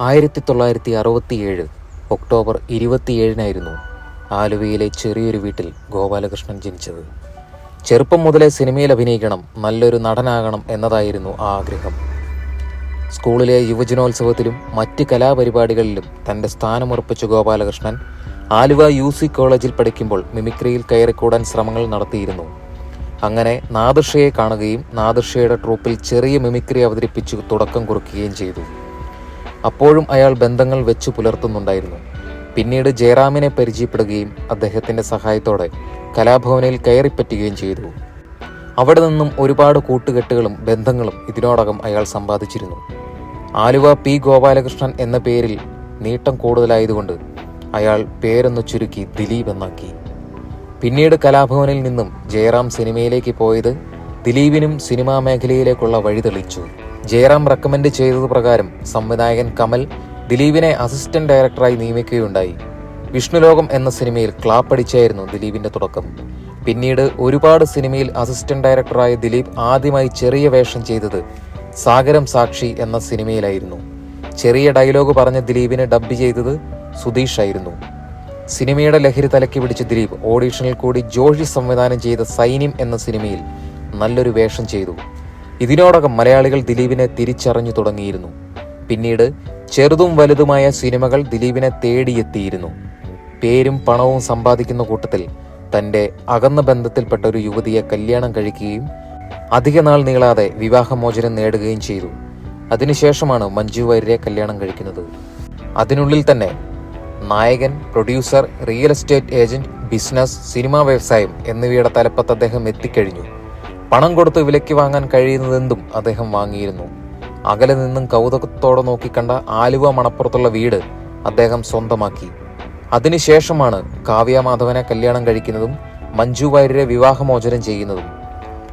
ആയിരത്തി തൊള്ളായിരത്തി അറുപത്തിയേഴ് ഒക്ടോബർ ഇരുപത്തിയേഴിനായിരുന്നു ആലുവയിലെ ചെറിയൊരു വീട്ടിൽ ഗോപാലകൃഷ്ണൻ ജനിച്ചത്. ചെറുപ്പം മുതലേ സിനിമയിൽ അഭിനയിക്കണം നല്ലൊരു നടനാകണം എന്നതായിരുന്നു ആ ആഗ്രഹം. സ്കൂളിലെ യുവജനോത്സവത്തിലും മറ്റ് കലാപരിപാടികളിലും തന്റെ സ്ഥാനമുറപ്പിച്ച ഗോപാലകൃഷ്ണൻ ആലുവ യു സി കോളേജിൽ പഠിക്കുമ്പോൾ മിമിക്രിയിൽ കയറിക്കൂടാൻ ശ്രമങ്ങൾ നടത്തിയിരുന്നു. അങ്ങനെ നാദർഷയെ കാണുകയും നാദർഷയുടെ ട്രൂപ്പിൽ ചെറിയ മിമിക്രി അവതരിപ്പിച്ചു തുടക്കം കുറിക്കുകയും ചെയ്തു. അപ്പോഴും അയാൾ ബന്ധങ്ങൾ വെച്ചു പുലർത്തുന്നുണ്ടായിരുന്നു. പിന്നീട് ജയറാമിനെ പരിചയപ്പെടുകയും അദ്ദേഹത്തിന്റെ സഹായത്തോടെ കലാഭവനിൽ കയറിപ്പറ്റുകയും ചെയ്തു. അവിടെ നിന്നും ഒരുപാട് കൂട്ടുകെട്ടുകളും ബന്ധങ്ങളും ഇതിനോടകം അയാൾ സമ്പാദിച്ചിരുന്നു. ആലുവ പി. ഗോപാലകൃഷ്ണൻ എന്ന പേരിൽ നീട്ടം കൂടുതലായതുകൊണ്ട് അയാൾ പേരൊന്ന് ചുരുക്കി ദിലീപ് എന്നാക്കി. പിന്നീട് കലാഭവനിൽ നിന്നും ജയറാം സിനിമയിലേക്ക് പോയത് ദിലീപിനും സിനിമാ മേഖലയിലേക്കുള്ള വഴി തെളിച്ചു ജയറാം റെക്കമെൻഡ് ചെയ്തത് പ്രകാരം സംവിധായകൻ കമൽ ദിലീപിനെ അസിസ്റ്റന്റ് ഡയറക്ടറായി നിയമിക്കുകയുണ്ടായി. വിഷ്ണുലോകം എന്ന സിനിമയിൽ ക്ലാപ്പടിച്ചായിരുന്നു ദിലീപിന്റെ തുടക്കം. പിന്നീട് ഒരുപാട് സിനിമയിൽ അസിസ്റ്റന്റ് ഡയറക്ടറായ ദിലീപ് ആദ്യമായി ചെറിയ വേഷം ചെയ്തത് സാഗരം സാക്ഷി എന്ന സിനിമയിലായിരുന്നു. ചെറിയ ഡയലോഗ് പറഞ്ഞ ദിലീപിനെ ഡബ്ബ് ചെയ്തത് സുധീഷ് ആയിരുന്നു. സിനിമയുടെ ലഹരി തലക്കി പിടിച്ച ദിലീപ് ഓഡീഷനിൽ കൂടി ജോഷി സംവിധാനം ചെയ്ത സൈന്യം എന്ന സിനിമയിൽ നല്ലൊരു വേഷം ചെയ്തു. ഇതിനോടകം മലയാളികൾ ദിലീപിനെ തിരിച്ചറിഞ്ഞു തുടങ്ങിയിരുന്നു. പിന്നീട് ചെറുതും വലുതുമായ സിനിമകൾ ദിലീപിനെ തേടിയെത്തിയിരുന്നു. പേരും പണവും സമ്പാദിക്കുന്ന കൂട്ടത്തിൽ തന്റെ അകന്ന ബന്ധത്തിൽപ്പെട്ട ഒരു യുവതിയെ കല്യാണം കഴിക്കുകയും അധിക നാൾ നീളാതെ വിവാഹമോചനം നേടുകയും ചെയ്തു. അതിനുശേഷമാണ് മഞ്ജു വാര്യരെ കല്യാണം കഴിക്കുന്നത്. അതിനുള്ളിൽ തന്നെ നായകൻ producer real estate agent business cinema വ്യവസായം എന്നിവയുടെ തലപ്പത്ത് അദ്ദേഹം എത്തിക്കഴിഞ്ഞു. പണം കൊടുത്ത് വിലയ്ക്ക് വാങ്ങാൻ കഴിയുന്നതെന്തും അദ്ദേഹം വാങ്ങിയിരുന്നു. അകലെ നിന്നും കൗതുകത്തോടെ നോക്കിക്കണ്ട ആലുവ മണപ്പുറത്തുള്ള വീട് അദ്ദേഹം സ്വന്തമാക്കി. അതിനുശേഷമാണ് കാവ്യ മാധവനെ കല്യാണം കഴിക്കുന്നതും മഞ്ജു വാര്യരെ വിവാഹമോചനം ചെയ്യുന്നതും.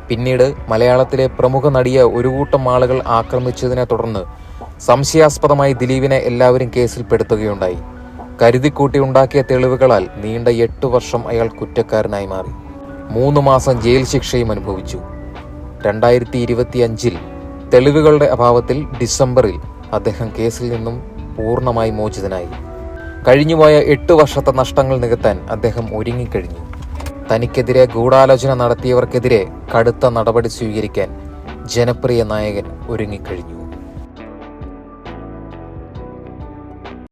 പിന്നീട് മലയാളത്തിലെ പ്രമുഖ നടിയെ ഒരു കൂട്ടം ആളുകൾ ആക്രമിച്ചതിനെ തുടർന്ന് സംശയാസ്പദമായി ദിലീപിനെ എല്ലാവരും കേസിൽപ്പെടുത്തുകയുണ്ടായി. കരുതിക്കൂട്ടി ഉണ്ടാക്കിയ തെളിവുകളാൽ നീണ്ട എട്ട് വർഷം അയാൾ കുറ്റക്കാരനായി മാറി. മൂന്ന് മാസം ജയിൽ ശിക്ഷയും അനുഭവിച്ചു. രണ്ടായിരത്തി ഇരുപത്തി അഞ്ചിൽ തെളിവുകളുടെ അഭാവത്തിൽ ഡിസംബറിൽ അദ്ദേഹം കേസിൽ നിന്നും പൂർണമായി മോചിതനായി. കഴിഞ്ഞുപോയ എട്ട് വർഷത്തെ നഷ്ടങ്ങൾ നികത്താൻ അദ്ദേഹം ഒരുങ്ങിക്കഴിഞ്ഞു. തനിക്കെതിരെ ഗൂഢാലോചന നടത്തിയവർക്കെതിരെ കടുത്ത നടപടി സ്വീകരിക്കാൻ ജനപ്രിയ നായകൻ ഒരുങ്ങിക്കഴിഞ്ഞു.